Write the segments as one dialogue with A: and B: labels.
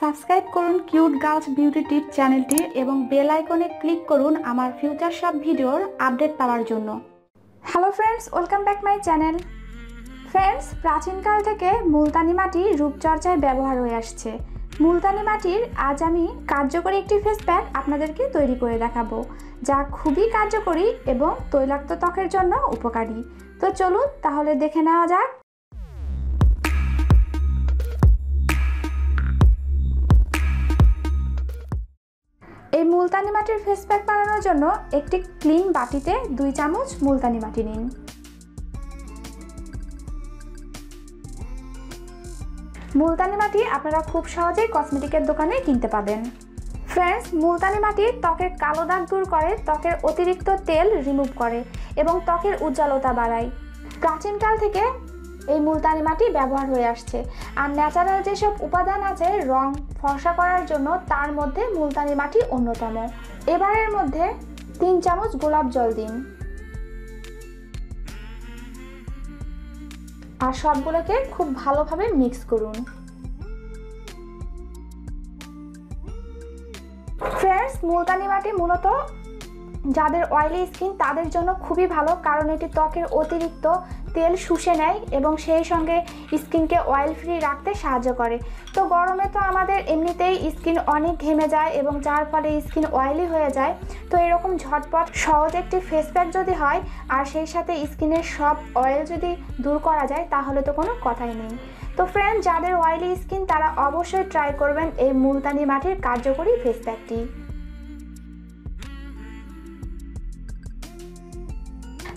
A: Subscribe করুন cute girls beauty টিপ চ্যানেলটি এবং বেল আইকনে ক্লিক করুন আমার ফিউচার সব ভিডিওর আপডেট পাওয়ার জন্য। Hello friends welcome back my channel friends প্রাচীনকাল থেকে মুলতানি মাটি রূপচর্চায় ব্যবহার হয়ে আসছে। মুলতানি মাটির আজ আমি কার্যকরী একটি ফেস প্যাক আপনাদেরকে তৈরি করে দেখাবো, যা খুবই কার্যকরী এবং তৈলাক্ত ত্বকের জন্য উপকারী। তো চলুন তাহলে দেখে নেওয়া যাক মুলতানি মাটির ফেস প্যাক বানানোর জন্য একটি ক্লিন বাটিতে দুই চামচ মুলতানি মাটি নিন। মুলতানি মাটি আপনারা খুব সহজেই কসমেটিকের দোকানে কিনতে পাবেন। ফ্রেন্ডস মুলতানি মাটি ত্বকের কালো দাগ দূর করে, ত্বকের অতিরিক্ত তেল রিমুভ করে এবং ত্বকের উজ্জ্বলতা বাড়ায়। প্রাচীনকাল থেকে এই মুলতানি মাটি ব্যবহার হয়ে আসছে। আর ন্যাচারাল যেসব উপাদান আছে, রং, ফর্সা করার জন্য তার মধ্যে মুলতানি মাটি অন্যতম। এবারের মধ্যে তিন চামচ গোলাপ জল দিন। আর সবগুলোকে খুব ভালোভাবে মিক্স করুন। ফ্রেন্ডস, মুলতানি মাটি মূলত যাদের অয়েলি স্কিন তাদের জন্য খুবই ভালো, কারণ এটি ত্বকের অতিরিক্ত তেল শুষে নেয় এবং সেই সঙ্গে স্কিনকে অয়েল ফ্রি রাখতে সাহায্য করে। তো গরমে তো আমাদের এমনিতেই স্কিন অনেক ঘেমে যায় এবং যার ফলে স্কিন অয়েলি হয়ে যায়। তো এরকম ঝটপট সহজ একটি ফেস প্যাক যদি হয়, আর সেই সাথে স্কিনের সব অয়েল যদি দূর করা যায়, তাহলে তো কোনো কথাই নেই। তো ফ্রেন্ড যাদের অয়েলি স্কিন তারা অবশ্যই ট্রাই করবেন এই মুলতানি মাটির কার্যকরী ফেস প্যাকটি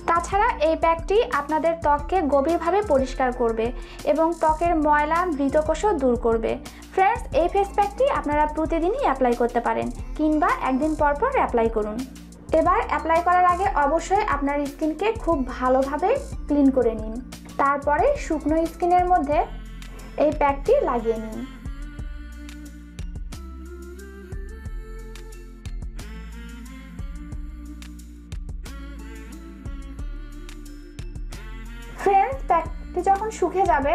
A: তাছাড়া এই প্যাকটি আপনাদের ত্বককে গভীরভাবে পরিষ্কার করবে এবং ত্বকের ময়লা, মৃতকোষও দূর করবে। ফ্রেন্ডস, এই ফেস প্যাকটি আপনারা প্রতিদিনই অ্যাপ্লাই করতে পারেন কিংবা একদিন পর পর অ্যাপ্লাই করুন। এবার অ্যাপ্লাই করার আগে অবশ্যই আপনার স্কিনকে খুব ভালোভাবে ক্লিন করে নিন। তারপরে শুকনো স্কিনের মধ্যে এই প্যাকটি লাগিয়ে নিন। যখন শুকে যাবে,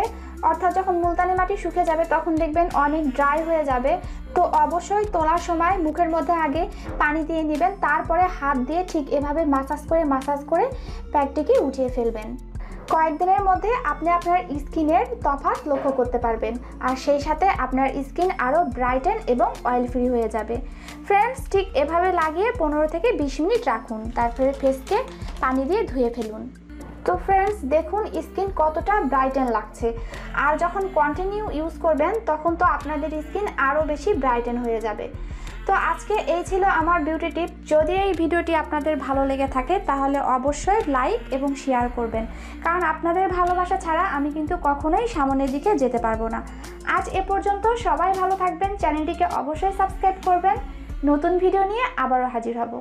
A: অর্থাৎ যখন মুলতানি মাটি শুকে যাবে, তখন দেখবেন অনেক ড্রাই হয়ে যাবে। তো অবশ্যই তোলার সময় মুখের মধ্যে আগে পানি দিয়ে নেবেন, তারপরে হাত দিয়ে ঠিক এভাবে মাসাজ করে মাসাজ করে প্যাকটিকে উঠিয়ে ফেলবেন। কয়েকদিনের মধ্যে আপনি আপনার স্কিনের তফাৎ লক্ষ্য করতে পারবেন, আর সেই সাথে আপনার স্কিন আরও ব্রাইটেন এবং অয়েল ফ্রি হয়ে যাবে। ফ্রেন্ডস ঠিক এভাবে লাগিয়ে পনেরো থেকে বিশ মিনিট রাখুন, তারপরে ফেসকে পানি দিয়ে ধুয়ে ফেলুন। তো ফ্রেন্ডস দেখুন স্কিন কতটা ব্রাইটেন লাগছে। আর যখন কন্টিনিউ ইউজ করবেন, তখন তো আপনাদের স্কিন আরও বেশি ব্রাইটেন হয়ে যাবে। তো আজকে এই ছিল আমার বিউটি টিপ যদি এই ভিডিওটি আপনাদের ভালো লেগে থাকে, তাহলে অবশ্যই লাইক এবং শেয়ার করবেন। কারণ আপনাদের ভালোবাসা ছাড়া আমি কিন্তু কখনোই সামনের দিকে যেতে পারব না। আজ এ পর্যন্ত সবাই ভালো থাকবেন। চ্যানেলটিকে অবশ্যই সাবস্ক্রাইব করবেন। নতুন ভিডিও নিয়ে আবারও হাজির হব।